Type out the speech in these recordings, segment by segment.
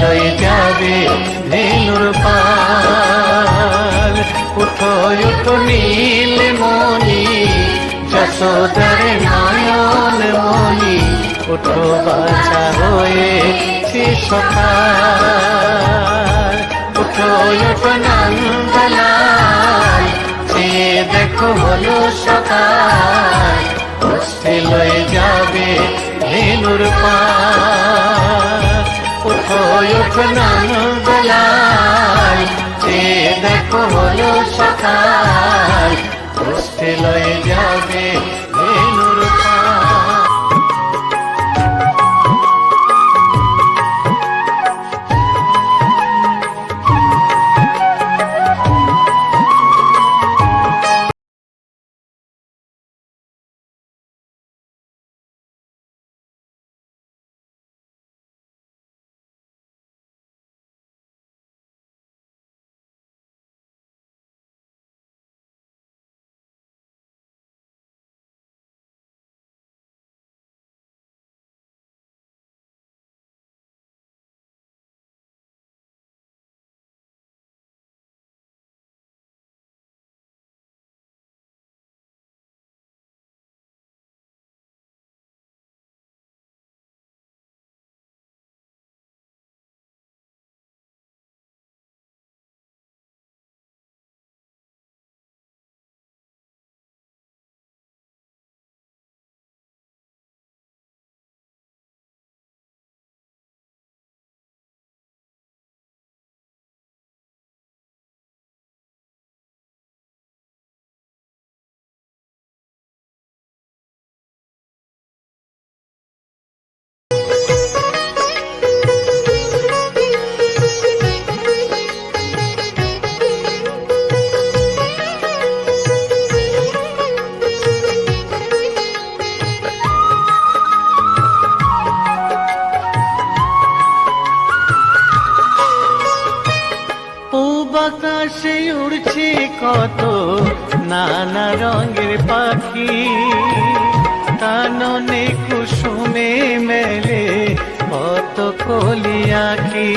লই যাবে ধেনুর পাল। উঠো উঠো নীল মনি যশোদার নয়ন মনি উঠো বাছা হয়েছি সকাল। উঠো উঠো নন্দলাল সে দেখো হলো সকাল। বসতে লয়ে যাবে ধেনুর পাল। উঠো নন্দলাল সে দেখো হলো সকাল লয়ে যাবে আকাশে উড়ছে কত নানা রঙের পাখি। কাননে কুসুমে মেলে কত কলিয়াকি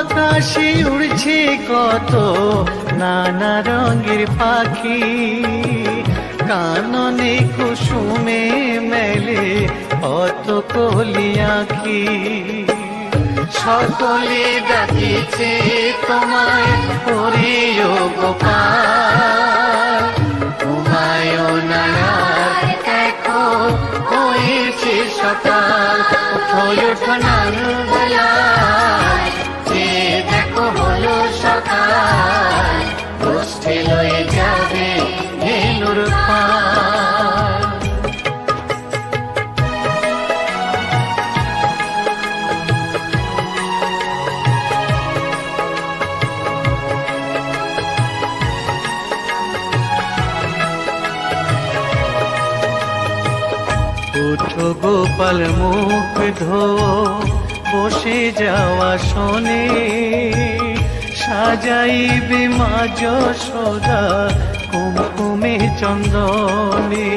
আকাশে উড়ছে কত নানা রঙের পাখি। কাননে কুসুমে মেলে অত কলিয়াখি সকলে ডাকিছে তোমায় হরিও গোপাল। তোমায় নায়ার দেখো, হয়েছে সকাল। উঠো নন্দলাল যে দেখো হলো সকাল। গোষ্ঠী লয়ে যাবে গোপাল মুখ ধো বসে যাওয়া শোনে। সাজাইবে মা যশোদা কুমকুমে চন্দনে।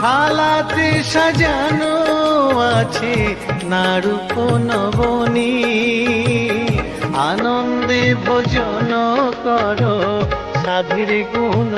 থালাতে সাজানো আছে নারূপ নবনী আনন্দে ভোজন কর সাধীর গুণ।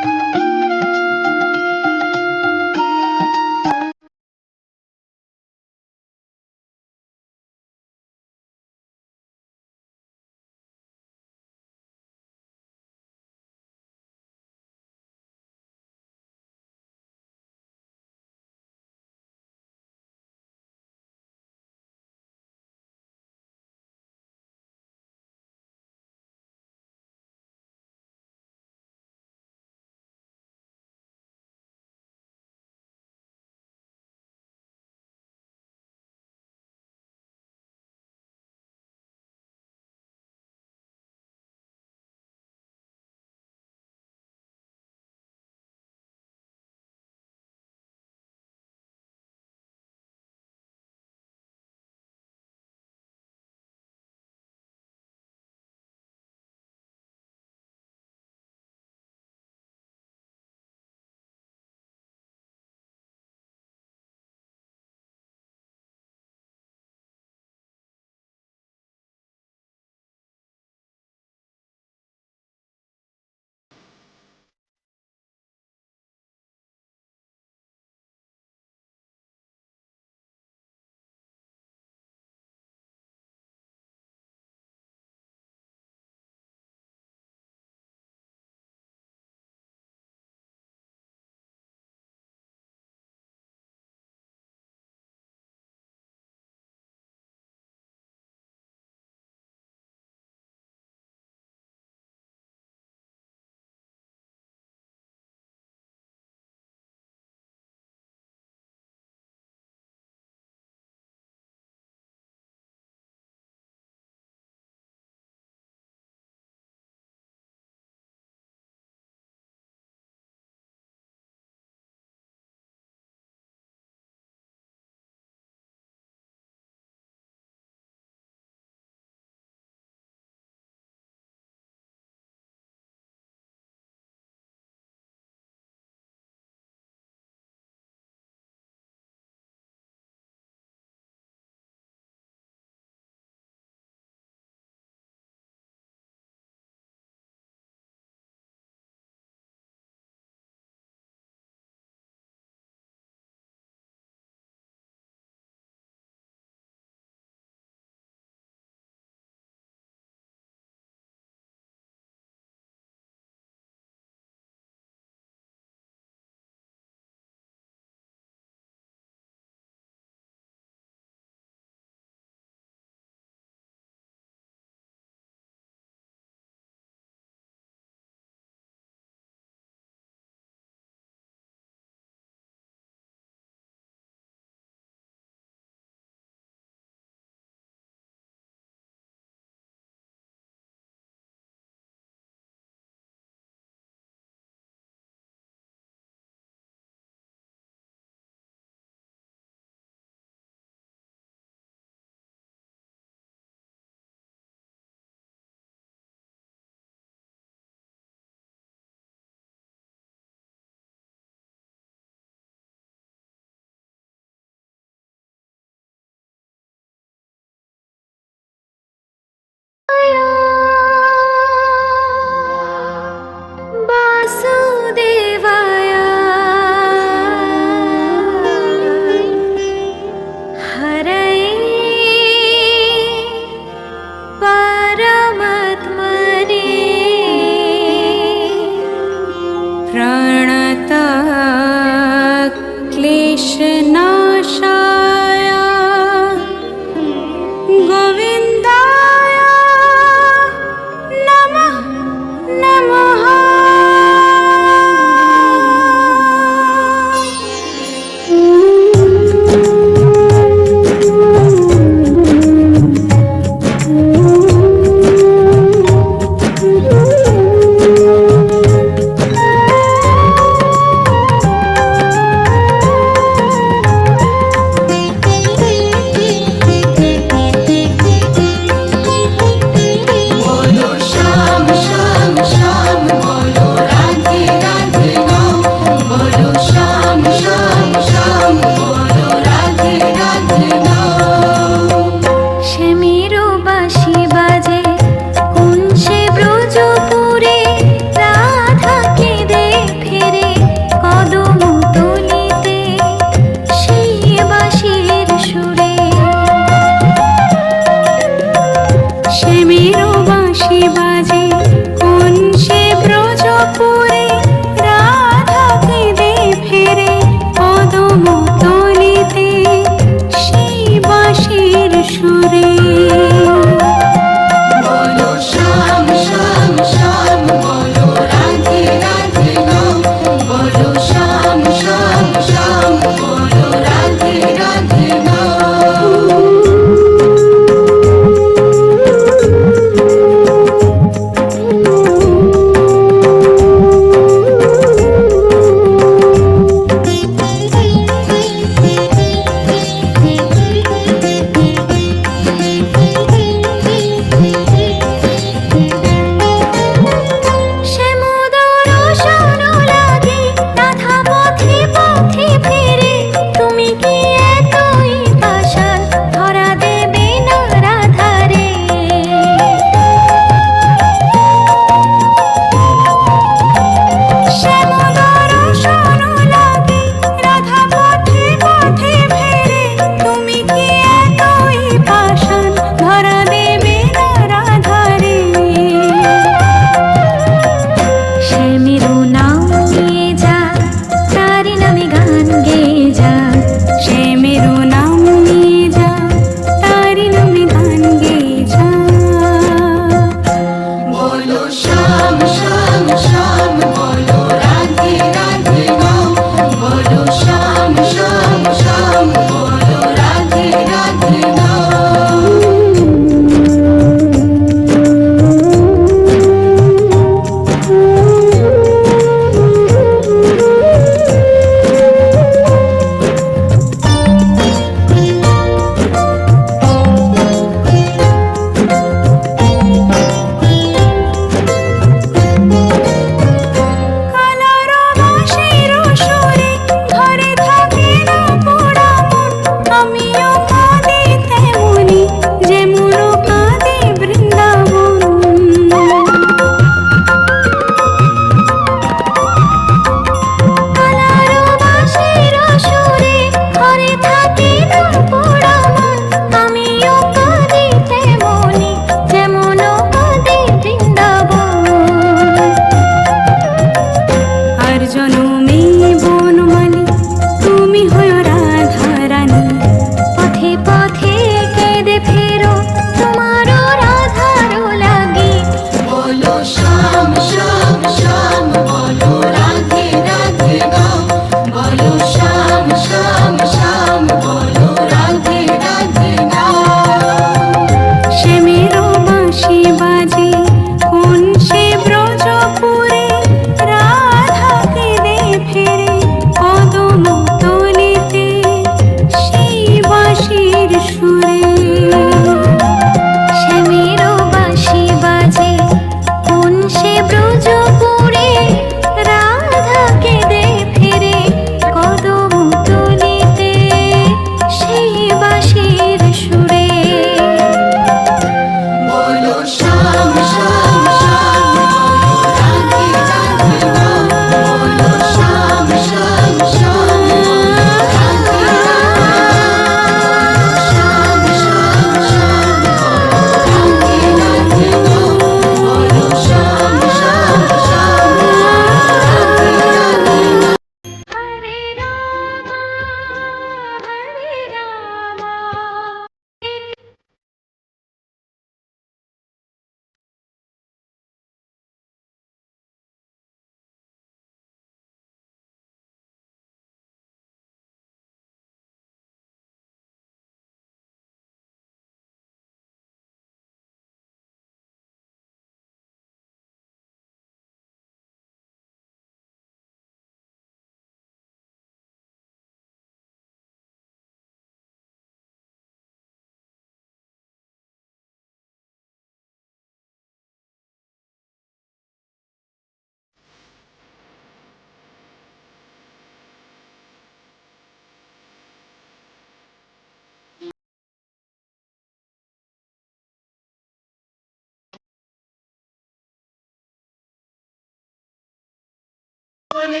বলে